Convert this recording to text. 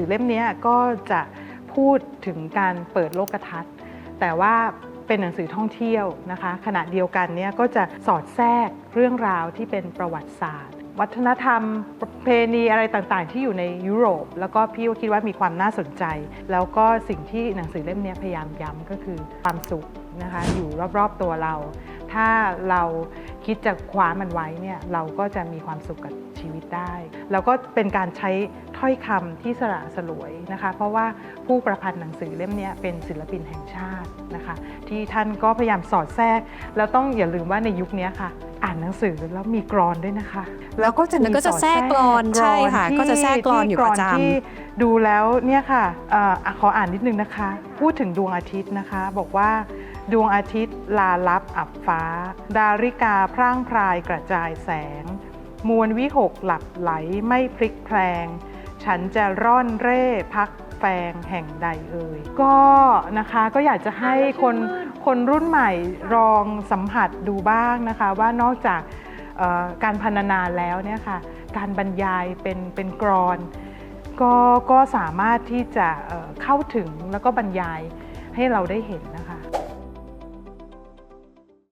สือเล่มนี้ก็จะพูดถึงการเปิดโลกทัศน์ แต่ว่าเป็นหนังสือท่องเที่ยวนะคะ ขณะเดียวกันเนี่ยก็จะสอดแทรกเรื่องราวที่เป็นประวัติศาสตร์ วัฒนธรรม ประเพณีอะไรต่างๆ ที่อยู่ในยุโรป แล้วก็พี่ก็คิดว่ามีความน่าสนใจ แล้วก็สิ่งที่หนังสือเล่มนี้พยายามย้ำก็คือความสุขนะคะอยู่รอบๆตัวเรา ถ้าเราคิดจะคว้ามันไว้เนี่ยเราก็จะมีความสุขกับชีวิตได้ แล้วก็เป็นการใช้ถ้อยคำที่สละสลวยนะคะ เพราะว่าผู้ประพันธ์หนังสือเล่มเนี้ยเป็นศิลปินแห่งชาตินะคะ ที่ท่านก็พยายามสอดแทรก แล้วต้องอย่าลืมว่าในยุคเนี้ยค่ะอ่านหนังสือแล้วมีกรอนด้วยนะคะ แล้วก็จะมีแล้วก็จะแทรกกลอนใช่ค่ะที่ก็จะแทรกกลอนอยู่ประจำที่ที่ดูแล้วเนี่ยค่ะเอ่ออะขออ่านนิดนึงนะคะ พูดถึงดวงอาทิตย์นะคะ บอกว่า ดวงอาทิตย์ลาลับอับฟ้า ดาริกาพร่างพรายกระจายแสง มวลวิหกหลับไหลไม่พลิกแพลง ฉันจะร่อนเร่พักแฟงแห่งใดเอ่ยก็นะคะก็อยากจะให้คนคนรุ่นใหม่ลองสัมผัสดูบ้างนะคะ ว่านอกจากการพรรณนาแล้วเนี่ยค่ะการบรรยายเป็นเป็นกรอนก็ก็สามารถที่จะเข้าถึงแล้วก็บรรยายให้เราได้เห็นนะคะ